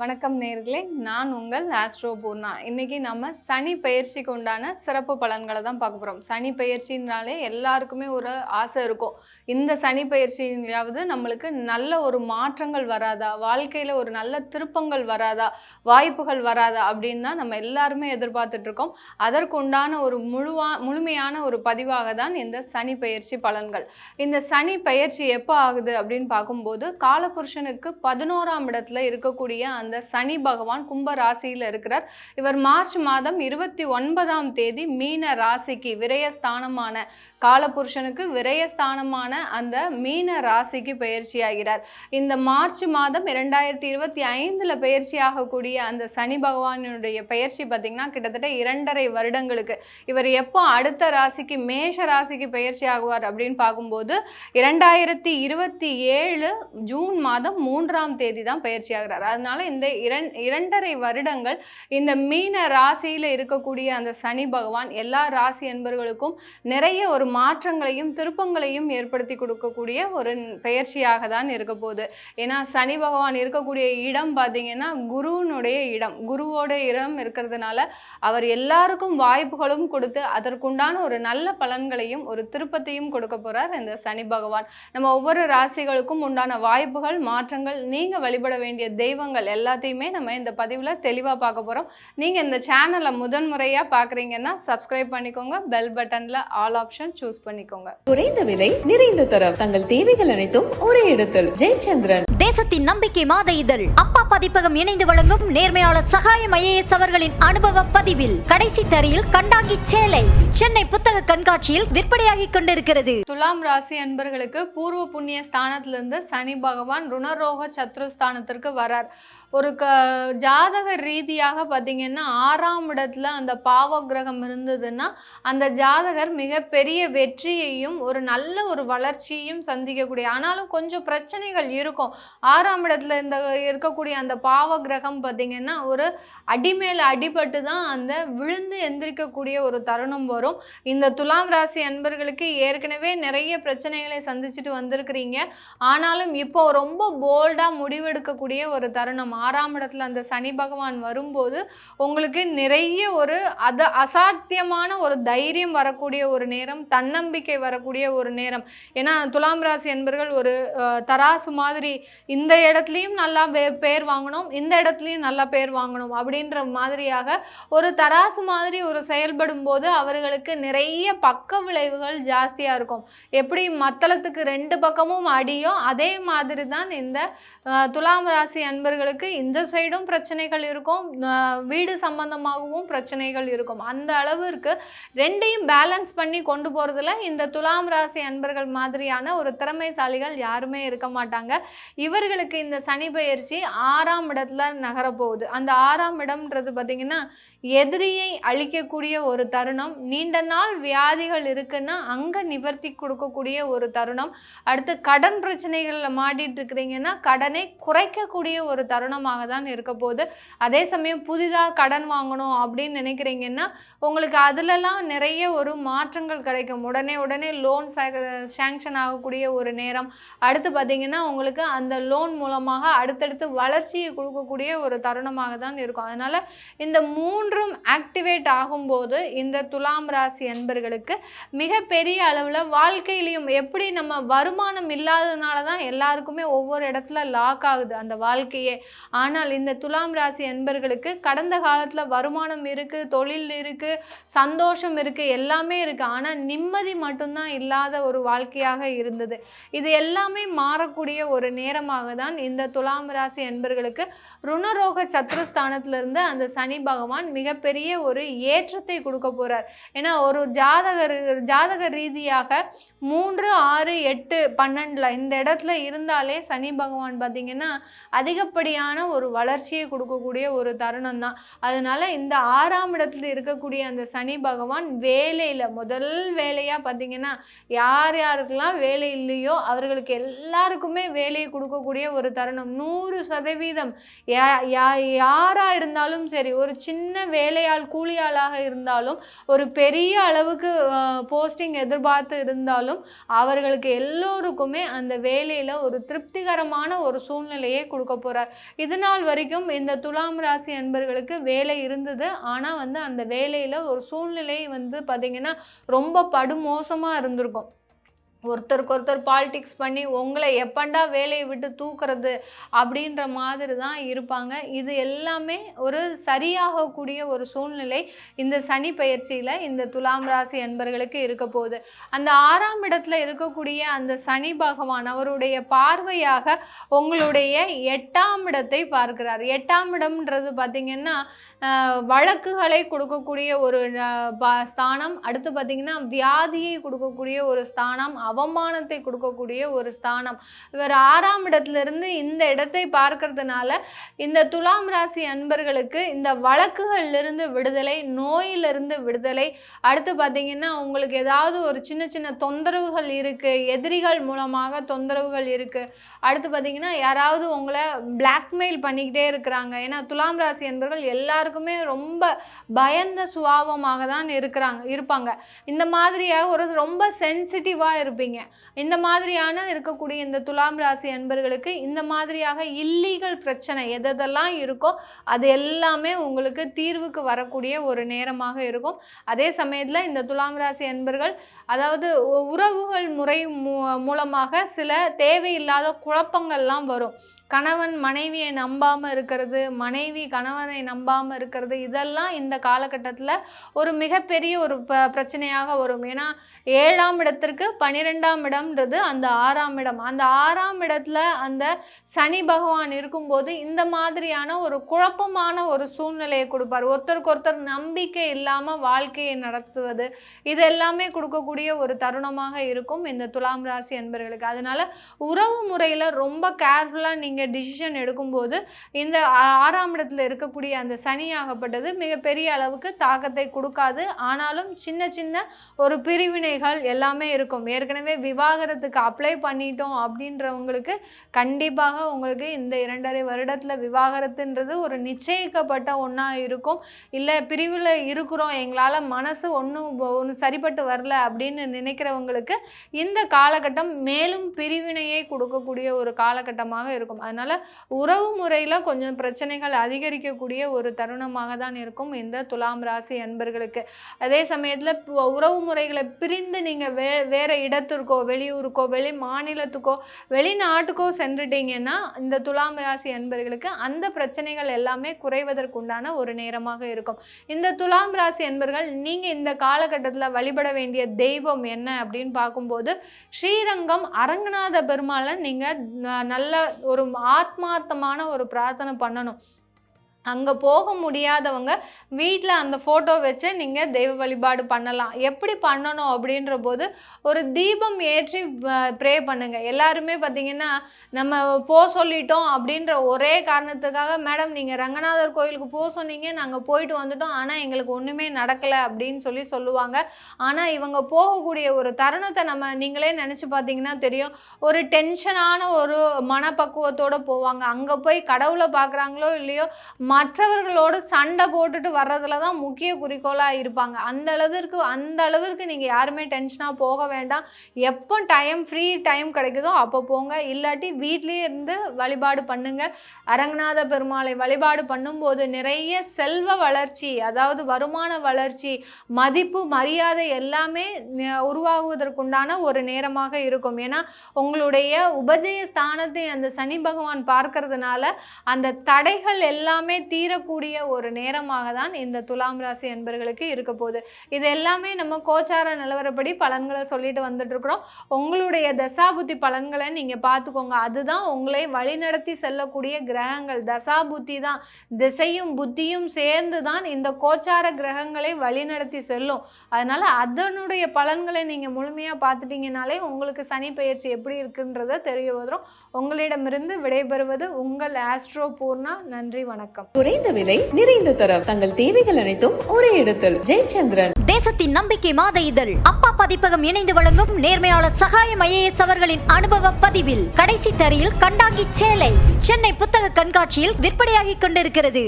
வணக்கம் நேர்களே நான் உங்கள் ஆஸ்ட்ரோ பூர்ணா. இன்னைக்கு நம்ம சனி பயிற்சிக்கு உண்டான சிறப்பு பலன்களை தான் பார்க்க போகிறோம் சனி பயிற்சினாலே எல்லாருக்குமே ஒரு ஆசை இருக்கும். இந்த சனி பயிற்சியாவது நம்மளுக்கு நல்ல ஒரு மாற்றங்கள் வராதா? வாழ்க்கையில் ஒரு நல்ல திருப்பங்கள் வராதா? வாய்ப்புகள் வராதா? அப்படின்னு தான் நம்ம எல்லாருமே எதிர்பார்த்துட்ருக்கோம் அதற்குண்டான அதற்கு உண்டான ஒரு முழுவா முழுமையான ஒரு பதிவாக தான் இந்த சனி பயிற்சி பலன்கள். இந்த சனி பயிற்சி எப்போ ஆகுது அப்படின்னு பார்க்கும்போது காலபுருஷனுக்கு பதினோராம் இடத்துல இருக்கக்கூடிய அந்த சனி பகவான் கும்ப ராசியில் இருக்கிறார். இவர் மார்ச் மாதம் இருபத்தி ஒன்பதாம் தேதி மீன ராசிக்கு விரயஸ்தானமான காலபுருஷனுக்கு விரயஸ்தானமான அந்த மீன ராசிக்கு பயிற்சி ஆகிறார். இந்த மார்ச் மாதம் இரண்டாயிரத்தி இருபத்தி ஐந்தில் பயிற்சி ஆகக்கூடிய அந்த சனி பகவானுடைய பயிற்சி பார்த்திங்கன்னா கிட்டத்தட்ட இரண்டரை வருடங்களுக்கு. இவர் எப்போ அடுத்த ராசிக்கு மேஷ ராசிக்கு பயிற்சி ஆகுவார் அப்படின்னு பார்க்கும்போது இரண்டாயிரத்தி இருபத்தி ஏழு ஜூன் மாதம் மூன்றாம் தேதி தான் பயிற்சி ஆகிறார். அதனால இந்த இரண் இரண்டரை வருடங்கள் இந்த மீன ராசியில் இருக்கக்கூடிய அந்த சனி பகவான் எல்லா ராசி என்பவர்களுக்கும் நிறைய ஒரு மாற்றங்களையும் திருப்பங்களையும் ஏற்படுத்தி கொடுக்கக்கூடிய ஒரு பெயர்ச்சியாக தான் இருக்க போகுது. ஏன்னா சனி பகவான் இருக்கக்கூடிய இடம் பார்த்தீங்கன்னா குருவினுடைய இடம். குருவோட இடம் இருக்கிறதுனால அவர் எல்லாருக்கும் வாய்ப்புகளும் கொடுத்து அதற்குண்டான ஒரு நல்ல பலன்களையும் ஒரு திருப்பத்தையும் கொடுக்க போகிறார் இந்த சனி பகவான். நம்ம ஒவ்வொரு ராசிகளுக்கும் உண்டான வாய்ப்புகள் மாற்றங்கள் நீங்கள் வழிபட வேண்டிய தெய்வங்கள் எல்லாம் எல்லாத்தையுமே நம்ம இந்த பதிவில் தெளிவாக பார்க்க போகிறோம் நீங்கள் இந்த சேனலை முதன்முறையாக பார்க்குறீங்கன்னா சப்ஸ்கிரைப் பண்ணிக்கோங்க பெல் பட்டனில் ஆல் ஆப்ஷன் சூஸ் பண்ணிக்கோங்க. குறைந்த விலை நிறைந்த தரம். தங்கள் தேவைகள் அனைத்தும் ஒரே இடத்தில். ஜெயச்சந்திரன். தேசத்தின் நம்பிக்கை மாத இதழ். அப்பா பதிப்பகம் இணைந்து வழங்கும் நேர்மையாளர் சகாயம் ஐஏஎஸ் அவர்களின் அனுபவ பதிவில். கடைசி தரையில் கண்டாங்கி சேலை. சென்னை புத்தக கண்காட்சியில் விற்பனையாகிக் கொண்டிருக்கிறது. துலாம் ராசி அன்பர்களுக்கு பூர்வ புண்ணிய ஸ்தானத்திலிருந்து சனி பகவான் ருணரோக சத்ருஸ்தானத்திற்கு வரார். ஒரு க ஜாதக ரீதியாக பார்த்தீங்கன்னா ஆறாம் இடத்துல அந்த பாவ கிரகம் இருந்ததுன்னா அந்த ஜாதகர் மிகப்பெரிய வெற்றியையும் ஒரு நல்ல ஒரு வளர்ச்சியையும் சந்திக்கக்கூடிய ஆனாலும் கொஞ்சம் பிரச்சனைகள் இருக்கும். ஆறாம் இடத்துல இந்த இருக்கக்கூடிய அந்த பாவ கிரகம் பார்த்தீங்கன்னா ஒரு அடிமேல அடிபட்டு தான் அந்த விழுந்து எந்திரிக்கக்கூடிய ஒரு தருணம் வரும். இந்த துலாம் ராசி அன்பர்களுக்கு ஏற்கனவே நிறைய பிரச்சனைகளை சந்திச்சுட்டு வந்திருக்கிறீங்க. ஆனாலும் இப்போ ரொம்ப போல்டாக முடிவெடுக்கக்கூடிய ஒரு தருணம். ஆறாம் இடத்துல அந்த சனி பகவான் வரும்போது உங்களுக்கு நிறைய ஒரு அத அசாத்தியமான ஒரு தைரியம் வரக்கூடிய ஒரு நேரம் தன்னம்பிக்கை வரக்கூடிய ஒரு நேரம். ஏன்னா துலாம் ராசி என்பர்கள் ஒரு தராசு மாதிரி இந்த இடத்துலையும் நல்லா பேர் வாங்கணும் இந்த இடத்துலையும் நல்லா பேர் வாங்கணும். அப்படி அப்படின்ற மாதிரியாக ஒரு தராசு மாதிரி ஒரு செயல்படும் போது அவர்களுக்கு நிறைய பக்க விளைவுகள் ஜாஸ்தியாக இருக்கும். எப்படி மத்தளத்துக்கு ரெண்டு பக்கமும் அடியோ அதே மாதிரி தான் இந்த துலாம் ராசி அன்பர்களுக்கு இந்த சைடும் பிரச்சனைகள் இருக்கும். வீடு சம்பந்தமாகவும் பிரச்சனைகள் இருக்கும். அந்த அளவிற்கு ரெண்டையும் பேலன்ஸ் பண்ணி கொண்டு போகிறதுல இந்த துலாம் ராசி அன்பர்கள் மாதிரியான ஒரு திறமைசாலிகள் யாருமே இருக்க மாட்டாங்க. இவர்களுக்கு இந்த சனி பயிற்சி ஆறாம் இடத்துல நகரப்போகுது. அந்த ஆறாம் இடம்ன்றது பார்த்தீங்கன்னா எதிரியை அழிக்கக்கூடிய ஒரு தருணம் நீண்ட நாள் வியாதிகள் இருக்குன்னா அங்கே நிவர்த்தி கொடுக்கக்கூடிய ஒரு தருணம். அடுத்து கடன் பிரச்சனைகளில் மாட்டிட்டு இருக்கிறீங்கன்னா கடனை குறைக்கக்கூடிய ஒரு தருணமாக தான் இருக்க போகுது. அதே சமயம் புதிதாக கடன் வாங்கணும் அப்படின்னு நினைக்கிறீங்கன்னா உங்களுக்கு அதிலலாம் நிறைய ஒரு மாற்றங்கள் கிடைக்கும். உடனே உடனே லோன் சேங்ஷன் ஆகக்கூடிய ஒரு நேரம். அடுத்து பார்த்தீங்கன்னா உங்களுக்கு அந்த லோன் மூலமாக அடுத்தடுத்து வளர்ச்சியை கொடுக்கக்கூடிய ஒரு தருணமாக தான் இருக்கும். அதனால் இந்த மூன்று மூன்றும் ஆக்டிவேட் ஆகும்போது இந்த துலாம் ராசி அன்பர்களுக்கு மிகப்பெரிய அளவில் வாழ்க்கையிலையும் எப்படி நம்ம வருமானம் இல்லாததுனால தான் எல்லாருக்குமே ஒவ்வொரு இடத்துல லாக் ஆகுது அந்த வாழ்க்கையே. ஆனால் இந்த துலாம் ராசி அன்பர்களுக்கு கடந்த காலத்தில் வருமானம் இருக்குது தொழில் இருக்குது சந்தோஷம் இருக்குது எல்லாமே இருக்குது ஆனால் நிம்மதி மட்டும்தான் இல்லாத ஒரு வாழ்க்கையாக இருந்தது. இது எல்லாமே மாறக்கூடிய ஒரு நேரமாக தான் இந்த துலாம் ராசி அன்பர்களுக்கு ருணரோக சத்ருஸ்தானத்திலிருந்து அந்த சனி பகவான் மிக மிகப்பெரிய ஒரு ஏற்றத்தை கொடுக்க போகிறார் ஏன்னா ஒரு ஜாதகர் ஜாதக ரீதியாக மூன்று ஆறு எட்டு பன்னெண்டில் இந்த இடத்துல இருந்தாலே சனி பகவான் பார்த்திங்கன்னா அதிகப்படியான ஒரு வளர்ச்சியை கொடுக்கக்கூடிய ஒரு தருணம் தான். அதனால் இந்த ஆறாம் இடத்துல இருக்கக்கூடிய அந்த சனி பகவான் வேலையில் முதல் வேலையாக பார்த்தீங்கன்னா யார் யாருக்கெல்லாம் வேலை இல்லையோ அவர்களுக்கு எல்லாருக்குமே வேலையை கொடுக்கக்கூடிய ஒரு தருணம். நூறு சதவீதம் யா- யா- இருந்தாலும் சரி ஒரு சின்ன வேலையாள் கூலியாளாக இருந்தாலும் ஒரு பெரிய அளவுக்கு போஸ்டிங் எதிர்பார்த்து இருந்தாலும் அவர்களுக்கு எல்லோருக்குமே அந்த வேலையில் ஒரு திருப்திகரமான ஒரு சூழ்நிலையை கொடுக்க போகிறார் இது நாள் வரைக்கும் இந்த துலாம் ராசி அன்பர்களுக்கு வேலை இருந்தது. ஆனால் வந்து அந்த வேலையில் ஒரு சூழ்நிலை வந்து பார்த்திங்கன்னா ரொம்ப படுமோசமாக இருந்திருக்கும். ஒருத்தருக்கு ஒருத்தர் பாலிடிக்ஸ் பண்ணி உங்களை எப்பண்டா வேலையை விட்டு தூக்குறது அப்படின்ற மாதிரி தான் இருப்பாங்க. இது எல்லாமே ஒரு சரியாகக்கூடிய ஒரு சூழ்நிலை இந்த சனி பயிற்சியில் இந்த துலாம் ராசி அன்பர்களுக்கு இருக்க போகுது. அந்த ஆறாம் இடத்துல இருக்கக்கூடிய அந்த சனி பகவான் அவருடைய பார்வையாக உங்களுடைய எட்டாம் இடத்தை பார்க்கிறார். எட்டாம் இடம்ன்றது பார்த்திங்கன்னா வழக்குகளை கொடுக்கக்கூடிய ஒரு ப- ஸ்தானம். அடுத்து பார்த்திங்கன்னா வியாதியை கொடுக்கக்கூடிய ஒரு ஸ்தானம் அவமானத்தை கொடுக்கக்கூடிய ஒரு ஸ்தானம். இவர் ஆறாம் இடத்துல இருந்து இந்த இடத்தை பார்க்கறதுனால இந்த துலாம் ராசி அன்பர்களுக்கு இந்த வழக்குகளிலிருந்து விடுதலை நோயிலிருந்து விடுதலை. அடுத்து பார்த்தீங்கன்னா உங்களுக்கு ஏதாவது ஒரு சின்ன சின்ன தொந்தரவுகள் இருக்குது எதிரிகள் மூலமாக தொந்தரவுகள் இருக்குது அடுத்து பார்த்தீங்கன்னா யாராவது உங்களை பிளாக்மெயில் பண்ணிக்கிட்டே இருக்கிறாங்க. ஏன்னா துலாம் ராசி என்பவர்கள் எல்லாருக்குமே ரொம்ப பயந்த சுபாவமாக தான் இருக்கிறாங்க இருப்பாங்க. இந்த மாதிரியாக ஒரு ரொம்ப சென்சிட்டிவாக இருப்பாங்க. இந்த மாதிரியான இருக்கக்கூடிய இந்த துலாம் ராசி அன்பர்களுக்கு இந்த மாதிரியாக இல்லீகல் பிரச்சனை எதெல்லாம் இருக்கோ அது எல்லாமே உங்களுக்கு தீர்வுக்கு வரக்கூடிய ஒரு நேரமாக இருக்கும். அதே சமயத்தில் இந்த துலாம் ராசி அன்பர்கள் அதாவது உறவுகள் முறை மூ- மூலமாக சில தேவையில்லாத குழப்பங்கள்லாம் வரும். கணவன் மனைவியை நம்பாமல் இருக்கிறது மனைவி கணவனை நம்பாமல் இருக்கிறது இதெல்லாம் இந்த காலகட்டத்தில் ஒரு மிகப்பெரிய ஒரு ப பிரச்சனையாக வரும். ஏன்னா ஏழாம் இடத்திற்கு பனிரெண்டாம் இடம்ன்றது அந்த ஆறாம் இடம். அந்த ஆறாம் இடத்துல அந்த சனி பகவான் இருக்கும்போது இந்த மாதிரியான ஒரு குழப்பமான ஒரு சூழ்நிலையை கொடுப்பார். ஒருத்தருக்கு ஒருத்தர் நம்பிக்கை இல்லாமல் வாழ்க்கையை நடத்துவது இது எல்லாமே கொடுக்கக்கூடிய ஒரு தருணமாக இருக்கும் இந்த துலாம் ராசி அன்பர்களுக்கு. அதனால உறவு முறையில் ரொம்ப கேர்ஃபுல்லாக நீங்கள் டிசிஷன் எடுக்கும்போது இந்த ஆறாம் இடத்துல இருக்கக்கூடிய அந்த சனி ஆகப்பட்டது மிகப்பெரிய அளவுக்கு தாக்கத்தை கொடுக்காது. ஆனாலும் சின்ன சின்ன ஒரு பிரிவினைகள் எல்லாமே இருக்கும். ஏற்கனவே விவாகரத்துக்கு அப்ளை பண்ணிட்டோம் அப்படின்றவங்களுக்கு கண்டிப்பாக உங்களுக்கு இந்த இரண்டரை வருடத்தில் விவாகரத்துன்றது ஒரு நிச்சயிக்கப்பட்ட ஒன்றா இருக்கும். இல்லை பிரிவில் இருக்கிறோம் எங்களால் மனசு ஒன்றும் ஒன்று சரிப்பட்டு வரல அப்படின்னு நினைக்கிறவங்களுக்கு இந்த காலகட்டம் மேலும் பிரிவினையை கொடுக்கக்கூடிய ஒரு காலகட்டமாக இருக்கும். அதனால் உறவு முறையில் கொஞ்சம் பிரச்சனைகள் அதிகரிக்கக்கூடிய ஒரு தருணமாக தான் இருக்கும் இந்த துலாம் ராசி அன்பர்களுக்கு. அதே சமயத்தில் உறவு முறைகளை பிரிந்து நீங்கள் வே வேறு இடத்திற்கோ வெளியூருக்கோ வெளி மாநிலத்துக்கோ வெளிநாட்டுக்கோ சென்றுட்டீங்கன்னா இந்த துலாம் ராசி அன்பர்களுக்கு அந்த பிரச்சனைகள் எல்லாமே குறைவதற்குண்டான ஒரு நேரமாக இருக்கும். இந்த துலாம் ராசி அன்பர்கள் நீங்கள் இந்த காலகட்டத்தில் வழிபட வேண்டிய தெய்வம் என்ன அப்படின்னு பார்க்கும்போது ஸ்ரீரங்கம் அரங்கநாத பெருமாளை நீங்கள் நல்ல ஒரு ஆத்மார்த்தமான ஒரு பிரார்த்தனை பண்ணணும். அங்கே போக முடியாதவங்க வீட்டில் அந்த ஃபோட்டோ வச்சு நீங்கள் தெய்வ வழிபாடு பண்ணலாம். எப்படி பண்ணணும் அப்படின்ற போது ஒரு தீபம் ஏற்றி ப்ரே பண்ணுங்கள் எல்லாருமே பார்த்தீங்கன்னா நம்ம போக சொல்லிட்டோம் அப்படின்ற ஒரே காரணத்துக்காக மேடம் நீங்கள் ரங்கநாதர் கோயிலுக்கு போக சொன்னீங்க நாங்கள் போயிட்டு வந்துட்டோம். ஆனால் எங்களுக்கு ஒன்றுமே நடக்கலை அப்படின்னு சொல்லி சொல்லுவாங்க. ஆனால் இவங்க போகக்கூடிய ஒரு தருணத்தை நம்ம நீங்களே நினச்சி பார்த்தீங்கன்னா தெரியும். ஒரு டென்ஷனான ஒரு மனப்பக்குவத்தோடு போவாங்க. அங்கே போய் கடவுளை பார்க்குறாங்களோ இல்லையோ மற்றவர்களோடு சண்டை போட்டுட்டு வர்றதுல தான் முக்கிய குறிக்கோளாக இருப்பாங்க. அந்த அளவிற்கு அந்த அளவிற்கு நீங்கள் யாருமே டென்ஷனாக போக வேண்டாம். எப்போ டைம் ஃப்ரீ டைம் கிடைக்குதோ அப்போ போங்க. இல்லாட்டி வீட்லேயே இருந்து வழிபாடு பண்ணுங்க. அரங்கநாத பெருமாளை வழிபாடு பண்ணும்போது நிறைய செல்வ வளர்ச்சி அதாவது வருமான வளர்ச்சி மதிப்பு மரியாதை எல்லாமே உருவாகுவதற்குண்டான ஒரு நேரமாக இருக்கும். ஏன்னா உங்களுடைய உபஜய ஸ்தானத்தை அந்த சனி பகவான் பார்க்கறதுனால அந்த தடைகள் எல்லாமே தீரக்கூடிய ஒரு நேரமாக தான் இந்த துலாம் ராசி அன்பர்களுக்கு இருக்க போகுது. இது எல்லாமே நம்ம கோச்சார நிலவரப்படி பலன்களை சொல்லிட்டு வந்துட்டுருக்குறோம். உங்களுடைய தசாபுத்தி பலன்களை நீங்கள் பார்த்துக்கோங்க. அதுதான் உங்களை வழிநடத்தி செல்லக்கூடிய கிரகங்கள். தசாபுத்தி தான். திசையும் புத்தியும் சேர்ந்து தான் இந்த கோச்சார கிரகங்களை வழிநடத்தி செல்லும். அதனால் அதனுடைய பலன்களை நீங்கள் முழுமையாக பார்த்துட்டீங்கனாலே உங்களுக்கு சனி பயிற்சி எப்படி இருக்குன்றத தெரிய வரும் உங்களிடமிருந்து விடைபெறுவது உங்கள் ஆஸ்ட்ரோ பூர்ணா. நன்றி வணக்கம். குறைந்த விலை நிறைந்த தரம். தங்கள் தேவைகள் அனைத்தும் ஒரே இடத்தில். ஜெயச்சந்திரன். தேசத்தின் நம்பிக்கை மாத இதழ். அப்பா பதிப்பகம் இணைந்து வழங்கும் நேர்மையாளர் சகாயம் ஐஏஎஸ் அவர்களின் அனுபவ பதிவில் கடைசி தரையில் கண்டாங்கி சேலை. சென்னை புத்தக கண்காட்சியில் விற்பனையாகிக் கொண்டிருக்கிறது.